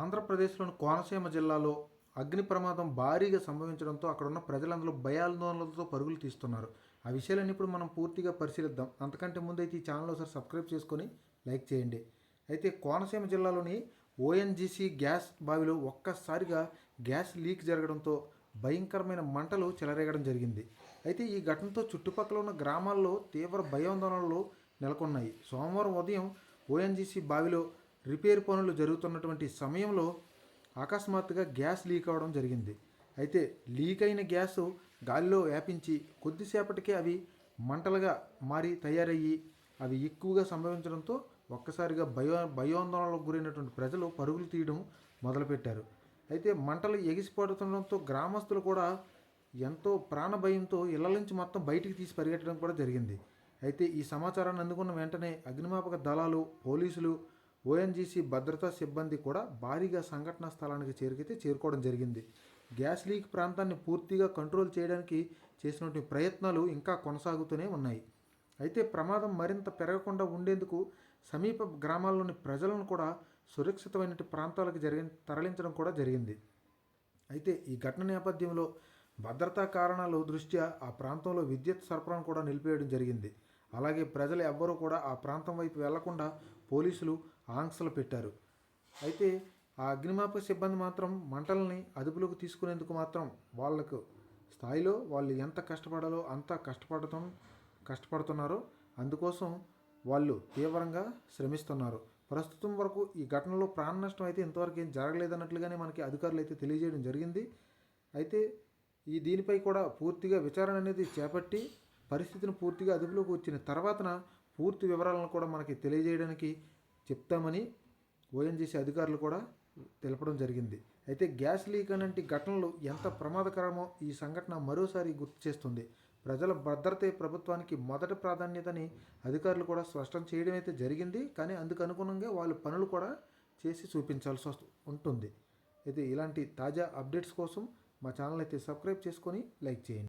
ఆంధ్రప్రదేశ్లోని కోనసీమ జిల్లాలో అగ్ని ప్రమాదం భారీగా సంభవించడంతో అక్కడ ఉన్న ప్రజలందరూ భయాందోళనలతో పరుగులు తీస్తున్నారు. ఆ విషయాలన్నీ ఇప్పుడు మనం పూర్తిగా పరిశీలిద్దాం. అంతకంటే ముందు అయితే ఈ ఛానల్ ఒకసారి సబ్స్క్రైబ్ చేసుకొని లైక్ చేయండి. అయితే కోనసీమ జిల్లాలోని ఓఎన్జీసీ గ్యాస్ బావిలో ఒక్కసారిగా గ్యాస్ లీక్ జరగడంతో భయంకరమైన మంటలు చెలరేగడం జరిగింది. అయితే ఈ ఘటనతో చుట్టుపక్కల ఉన్న గ్రామాల్లో తీవ్ర భయాందోళనలు నెలకొన్నాయి. సోమవారం ఉదయం ఓఎన్జీసీ బావిలో రిపేర్ పనులు జరుగుతున్నటువంటి సమయంలో అకస్మాత్తుగా గ్యాస్ లీక్ అవ్వడం జరిగింది. అయితే లీక్ అయిన గ్యాస్ గాలిలో వ్యాపించి కొద్దిసేపటికే అవి మంటలుగా మారి తయారయ్యి అవి ఎక్కువగా సంభవించడంతో ఒక్కసారిగా భయో భయోందోళనలకు గురైనటువంటి ప్రజలు పరుగులు తీయడం మొదలుపెట్టారు. అయితే మంటలు ఎగిసిపడుతుండడంతో గ్రామస్తులు కూడా ఎంతో ప్రాణ భయంతో ఇళ్ళ నుంచి మొత్తం బయటికి తీసి పరిగెట్టడం కూడా జరిగింది. అయితే ఈ సమాచారాన్ని అందుకున్న వెంటనే అగ్నిమాపక దళాలు పోలీసులు ఓఎన్జీసీ భద్రతా సిబ్బంది కూడా భారీగా సంఘటనా స్థలానికి చేరికైతే చేరుకోవడం జరిగింది. గ్యాస్ లీక్ ప్రాంతాన్ని పూర్తిగా కంట్రోల్ చేయడానికి చేసినటువంటి ప్రయత్నాలు ఇంకా కొనసాగుతూనే ఉన్నాయి. అయితే ప్రమాదం మరింత పెరగకుండా ఉండేందుకు సమీప గ్రామాల్లోని ప్రజలను కూడా సురక్షితమైన ప్రాంతాలకు జరిగి తరలించడం కూడా జరిగింది. అయితే ఈ ఘటన నేపథ్యంలో భద్రతా కారణాలు దృష్ట్యా ఆ ప్రాంతంలో విద్యుత్ సరఫరాను కూడా నిలిపేయడం జరిగింది. అలాగే ప్రజలు ఎవ్వరూ కూడా ఆ ప్రాంతం వైపు వెళ్ళకుండా పోలీసులు ఆంక్షలు పెట్టారు. అయితే ఆ అగ్నిమాపక సిబ్బంది మాత్రం మంటల్ని అదుపులోకి తీసుకునేందుకు మాత్రం వాళ్ళకు స్థాయిలో వాళ్ళు ఎంత కష్టపడాలో అంత కష్టపడటం కష్టపడుతున్నారో అందుకోసం వాళ్ళు తీవ్రంగా శ్రమిస్తున్నారు. ప్రస్తుతం వరకు ఈ ఘటనలో ప్రాణ నష్టం అయితే ఇంతవరకు ఏం జరగలేదన్నట్లుగానే మనకి అధికారులు అయితే తెలియజేయడం జరిగింది. అయితే ఈ దీనిపై కూడా పూర్తిగా విచారణ అనేది చేపట్టి పరిస్థితిని పూర్తిగా అదుపులోకి వచ్చిన తర్వాతన పూర్తి వివరాలను కూడా మనకి తెలియజేయడానికి చెప్తామని ఓఎన్జీసీ అధికారులు కూడా తెలపడం జరిగింది. అయితే గ్యాస్ లీక్ అనేంటి ఘటనలు ఎంత ప్రమాదకరమో ఈ సంఘటన మరోసారి గుర్తు చేస్తుంది. ప్రజల భద్రతే ప్రభుత్వానికి మొదటి ప్రాధాన్యతని అధికారులు కూడా స్పష్టం చేయడం అయితే జరిగింది. కానీ అందుకు అనుగుణంగా వాళ్ళు పనులు కూడా చేసి చూపించాల్సి వస్తు ఉంటుంది. అయితే ఇలాంటి తాజా అప్డేట్స్ కోసం మా ఛానల్ అయితే సబ్స్క్రైబ్ చేసుకొని లైక్ చేయండి.